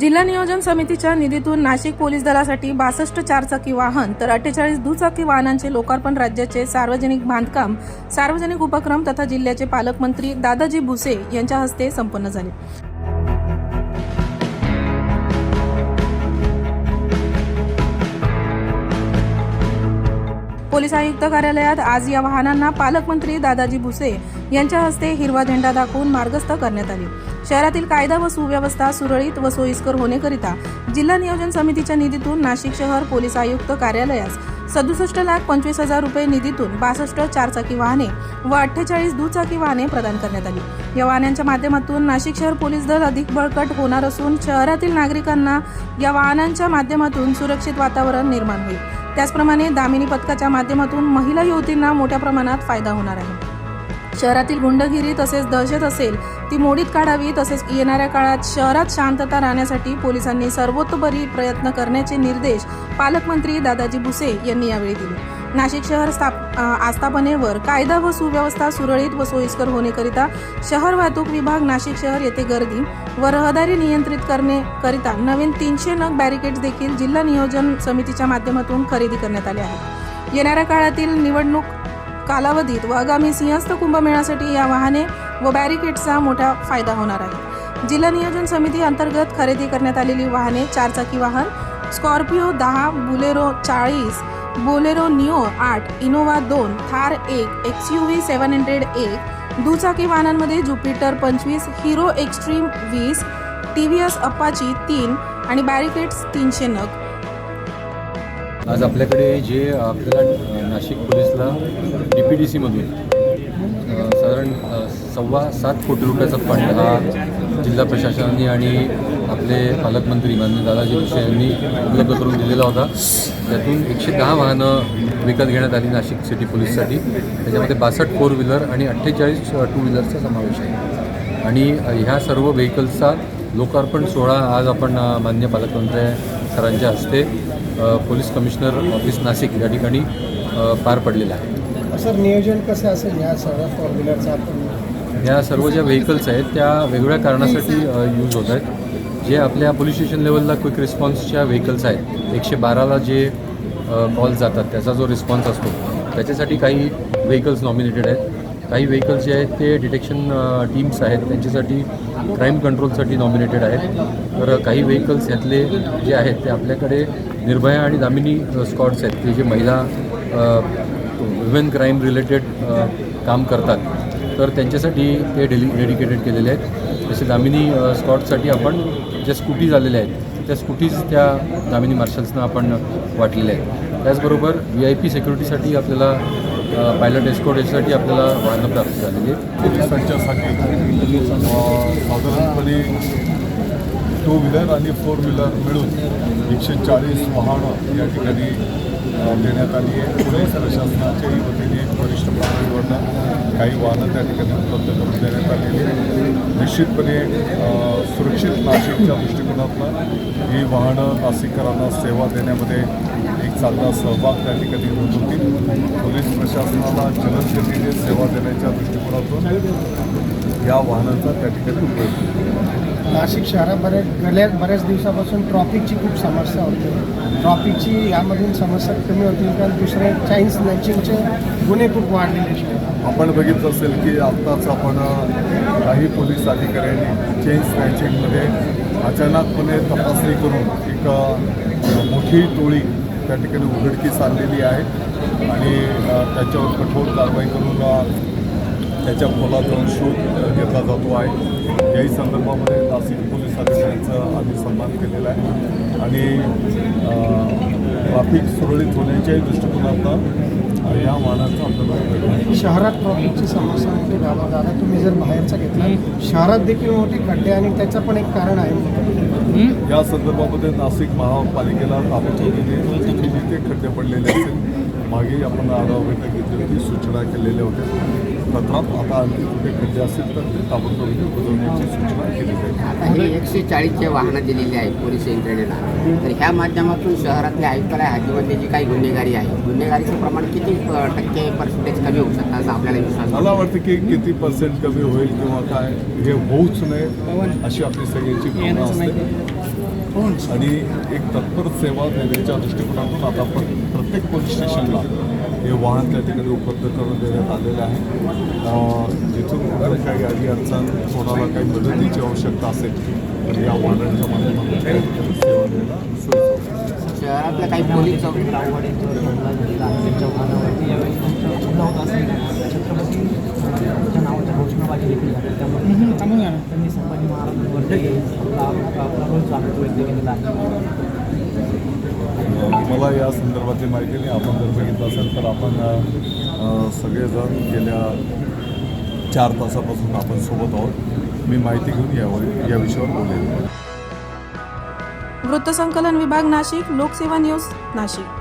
जिल्हा नियोजन समितीच्या निधीतून नाशिक पोलीस दलासाठी बासष्ट चारचाकी वाहन तर अठ्ठेचाळीस दुचाकी वाहनांचे लोकार्पण राज्याचे सार्वजनिक बांधकाम सार्वजनिक उपक्रम तथा जिल्ह्याचे पालकमंत्री दादाजी भुसे यांच्या हस्ते संपन्न झाले. पोलीस आयुक्त कार्यालयात आज या वाहनांना पालकमंत्री दादाजी भुसे यांच्या हस्ते हिरवा झेंडा दाखवून मार्गस्थ करण्यात आले. शहरातील कायदा व सुव्यवस्था सुरळीत व सोयीस्कर होण्याकरिता जिल्हा नियोजन समितीच्या निधीतून नाशिक शहर पोलीस आयुक्त कार्यालयास सदुसष्ट लाख पंचवीस हजार रुपये निधीतून बासष्ट चारचाकी वाहने व अठ्ठेचाळीस दुचाकी वाहने प्रदान करण्यात आली. या वाहनांच्या माध्यमातून नाशिक शहर पोलीस दल अधिक बळकट होणार असून शहरातील नागरिकांना या वाहनांच्या माध्यमातून सुरक्षित वातावरण निर्माण होईल. त्याचप्रमाणे दामिनी पथकाच्या माध्यमातून महिला युवतींना मोठ्या प्रमाणात फायदा होणार आहे. शहरातील गुंडगिरी तसेच दहशत असेल ती मोडीत काढावी तसेच येणाऱ्या काळात शहरात शांतता राहण्यासाठी पोलिसांनी सर्वतोपरी प्रयत्न करण्याचे निर्देश पालकमंत्री दादाजी भुसे यांनी यावेळी दिले. नाशिक शहर स्थाप आस्थापनेवर कायदा व सुव्यवस्था सुरळीत व सोयीस्कर होण्याकरिता शहर वाहतूक विभाग नाशिक शहर येथे गर्दी व रहदारी नियंत्रित करण्याकरिता नवीन तीनशे नग बॅरिकेड्स देखील जिल्हा नियोजन समितीच्या माध्यमातून खरेदी करण्यात आले आहेत. येणाऱ्या काळातील निवडणूक कालावधीत व आगामी सिंहस्थ कुंभमेळ्यासाठी या वाहने व बॅरिकेड्सचा मोठा फायदा होणार आहे. जिल्हा नियोजन समिती अंतर्गत खरेदी करण्यात आलेली वाहने चारचाकी वाहन स्कॉर्पिओ दहा बुलेरो चाळीस बोलेरो निओ आठ इनोवा दोन थार एक X U V seven hundred एक दुचाकी वाहनांमध्ये ज्युपिटर पंचवीस हिरो एक्स्ट्रीम वीस टी व्ही एस अप्पाची तीन आणि बॅरिकेड्स तीनशे नग. आज आपल्याकडे जे आपल्याला नाशिक पोलीसला डी पी डी सीमधून साधारण सव्वा सात कोटी रुपयाचा फंड हा जिल्हा प्रशासनाने आणि आपले पालकमंत्री माननीय दादाजी भुसे यांनी उपलब्ध करून दिलेला होता. त्यातून एकशे दहा वाहनं विकत घेण्यात आली नाशिक सिटी पोलीससाठी. त्याच्यामध्ये बासष्ट फोर व्हीलर आणि अठ्ठेचाळीस टू व्हीलरचा समावेश आहे. आणि ह्या सर्व व्हेकल्सचा लोकार्पण सोहळा आज आपण मान्य पालकमंत्री सरांच्या हस्ते पोलीस कमिशनर ऑफिस नाशिक या ठिकाणी पार पडलेलं आहे. सर नियोजन कसं असेल या सगळ्या फोर व्हीलरचं आपण? या सर्व ज्या व्हेकल्स आहेत त्या वेगवेगळ्या कारणासाठी यूज होत आहेत. जे आपल्या पोलीस स्टेशन लेवलला क्विक रिस्पॉन्सच्या व्हेकल्स आहेत एकशे बाराला जे कॉल जातात त्याचा जो रिस्पॉन्स असतो त्याच्यासाठी काही व्हेकल्स नॉमिनेटेड आहेत. काही व्हेकल्स जे आहेत ते डिटेक्शन टीम्स आहेत त्यांच्यासाठी क्राईम कंट्रोलसाठी नॉमिनेटेड आहेत. तर काही व्हेकल्स यातले जे आहेत ते आपल्याकडे निर्भया आणि दामिनी स्कॉट्स आहेत. ते जे महिला वुमेन क्राईम रिलेटेड काम करतात. तर त्यांच्यासाठी ते डेली डेडिकेटेड केलेले आहेत. जसे दामिनी स्कॉटसाठी आपण ज्या स्कूटीज आलेल्या आहेत त्या स्कूटीज त्या दामिनी मार्शल्सनं आपण वाटलेल्या आहेत. त्याचबरोबर व्ही आय पी सिक्युरिटीसाठी आपल्याला पायलट एस्कॉट याच्यासाठी आपल्याला वाहनं प्राप्त झालेली आहेत. पोलिसांच्यासाठी साधारणपणे टू व्हीलर आणि फोर व्हीलर मिळून एकशे चाळीस वाहनं या ठिकाणी देण्यात आली आहे. पोलीस प्रशासनाच्याही वतीने वरिष्ठ पातळीवरनं काही वाहनं त्या ठिकाणी उपलब्ध करून देण्यात आलेली आहे निश्चितपणे सुरक्षित नाशिकच्या दृष्टिकोनातनं ही वाहनं नाशिककरांना सेवा देण्यामध्ये एक चांगला सहभाग त्या ठिकाणी होत होती. पोलीस प्रशासनाला जलदगतीने सेवा देण्याच्या दृष्टिकोनातून या वाहनांचा त्या ठिकाणी उपयोग नाशिक शहरात बऱ्याच गेल्या बऱ्याच दिवसापासून ट्रॉफिकची खूप समस्या होती. ट्रॉफिकची यामधून समस्या कमी होतील कारण दुसरे चाईन स्नॅचिंगचे गुन्हे खूप वाढलेले आपण बघितलं असेल की आत्ताच आपण काही पोलीस अधिकाऱ्यांनी चेन स्नॅचिंगमध्ये अचानकपणे तपासणी करून एक मोठी टोळी त्या ठिकाणी उघडकीस आणलेली आहे आणि त्याच्यावर कठोर कारवाई करून त्याच्या खोलात जाऊन शोध घेतला जातो आहे. याही संदर्भामध्ये नाशिक पोलीस अधिकाऱ्यांचा आम्ही सन्मान केलेला आहे. आणि ट्रॅफिक सुरळीत होण्याच्याही दृष्टिकोनातनं या वाहनाचा आपल्याला. शहरात ट्रॉफिकची समस्या मोठी दादा तुम्ही जर बाहेरचा घेतला शहरात देखील मोठे खड्डे आणि त्याचं पण एक कारण आहे. या संदर्भामध्ये नाशिक महापालिकेला ताबडतोबीने जिथे खड्डे पडलेले असेल मागे आपण आढावा बैठक घेतली होती सूचना केलेल्या होत्या. तत्रात आता आणखी कुठे खड्डे असतील तर ते ताबडतोबीने बुजवण्याची सूचना केली जाईल. आता हे एकशे चाळीसचे वाहनं दिलेली आहेत पोलीस यंत्रणेला. तर ह्या माध्यमातून शहरातल्या आयुक्तालय हद्दीमध्ये जी काही गुन्हेगारी आहे गुन्हेगारीचं प्रमाण किती टक्के पर्सेंटेज कमी होऊ शकतं असं आपल्याला विश्वास मला वाटतं की किती पर्सेंट कमी होईल किंवा काय हे होऊच नये अशी आपली सगळ्यांची भावना असते. आणि एक तत्पर सेवा देण्याच्या दृष्टिकोनातून आता पण प्रत्येक पोलीस स्टेशनला हे वाहन त्या ठिकाणी उपलब्ध करून देण्यात आलेलं आहे. जिथून काही अडी अडचण कोणाला काही मदतीची आवश्यकता असेल तर या वाहनांच्या माध्यमातून सेवा द्यायला सोयीचं शहरातल्या काही पोलीस चौक त्यांनी संभाजी महाराजांवरती आपला स्वागत व्यक्त केलेला आहे? मला या संदर्भातली माहिती नाही. आपण जर बघितलं असेल तर आपण सगळेजण गेल्या चार तासापासून आपण सोबत आहोत. मी माहिती घेऊन यावर या विषयावर बोलेन. वृत्तसंकलन विभाग नाशिक लोकसेवा न्यूज नाशिक.